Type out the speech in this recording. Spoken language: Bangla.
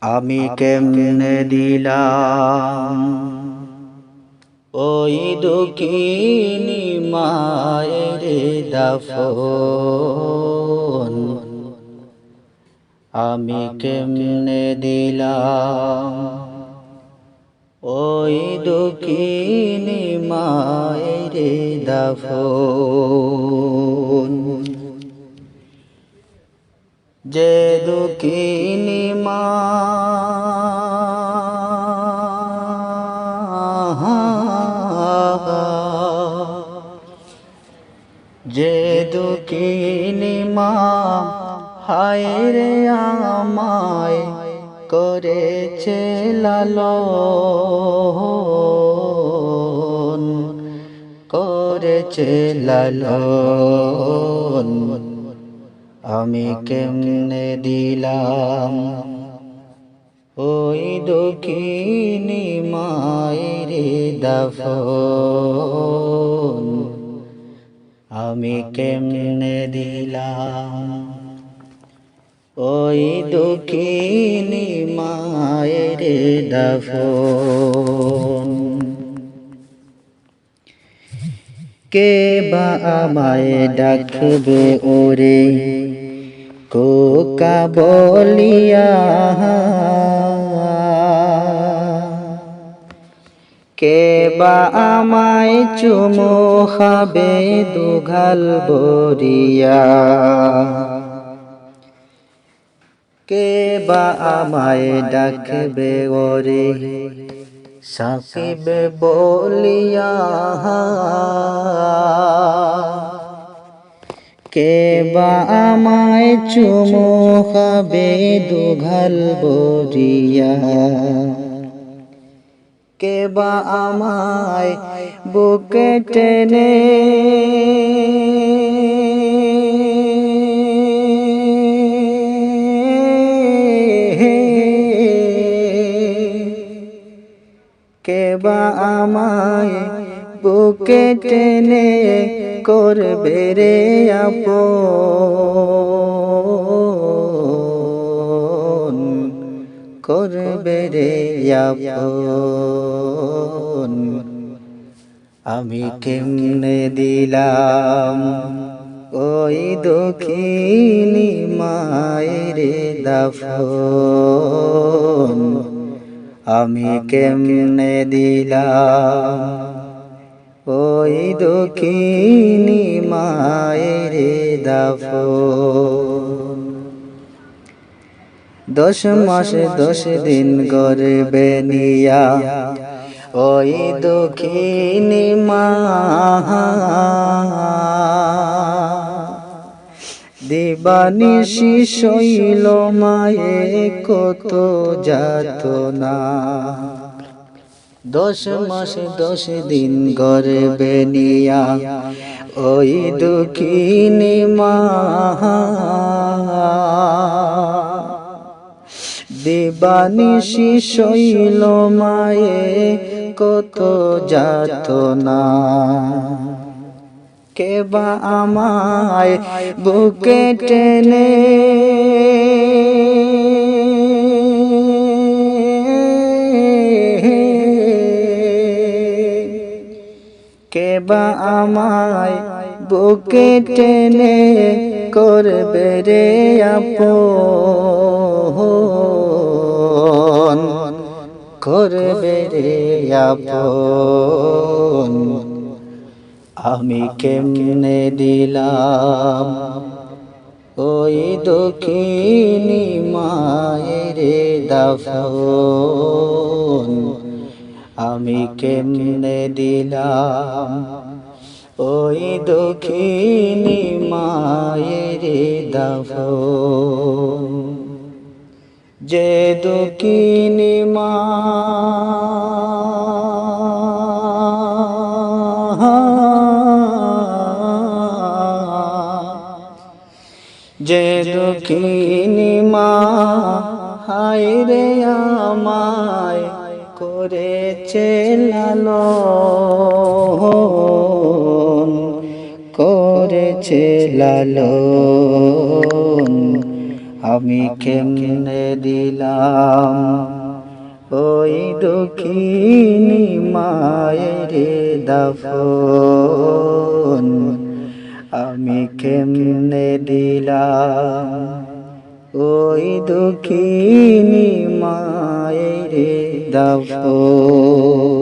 আমি কেমনে দিলাম? ওই দুঃখিনী মায়ের দাফন। আমি কেমনে দিলাম? ওই দুঃখিনী মায়ের দাফন। যে দুঃখিনী মা দুঃখিনী মা হায় রে আমায় করেছে লালন করেছে লালন। আমি কেমনে দিলাম ওই দুঃখিনী মায়ের দাফন? আমি কেমনে দিলাম? ওই দুঃখিনী মায়ের দাফন। কে বা আমায় ডাকবে ওরে? কোকা বলিয়া কে বা আমায় চুমু খাবে দুঘাল বরিয়া কে বা আমায় ডাকবে ওরে সাকিব বলিয়া কে বা আমায় চুমু খাবে দুঘাল বরিয়া কে বা আমায় বুকে টেনে। কে বা আমায় বুকে টেনে করবে রে আপন? করবে রে আমি কেমনে দিলাম? ওই দক্ষিণী মায়ের দাফন। আমি কেমনে দিলাম? ওই দক্ষিণী মায়ের দাফন। দশ মাসে দশ দিন গর্বে নিয়া। ওই দক্ষিণী মা। দিবানিশি শৈল মায়ে, কত যাত না দশ মাস দশ দিন গর্বে নিয়া। ওই দুঃখিনী মা। দিবানিশি শৈল মায়ে, কত যাত না কেবা আমায় বুকে টেনে। কেবা আমায় বুকে টেনে করবে রে আপন। করবে রে আপন আমি কেমনে দিলাম ওই দক্ষিণী মায়ের দাফন? আমি কেমনে দিলাম ওই দক্ষিণী মায়ের দাফন? যে দক্ষিণী মা। যে দুঃখিনী মা হায় রে আমায় করেছে লালন করেছে লালন। আমি কেমনে দিলাম? ওই দুঃখিনী মায়ের দাফন আমি কেমনে দিলাম? ওই দুঃখিনী মায়ের দাফন।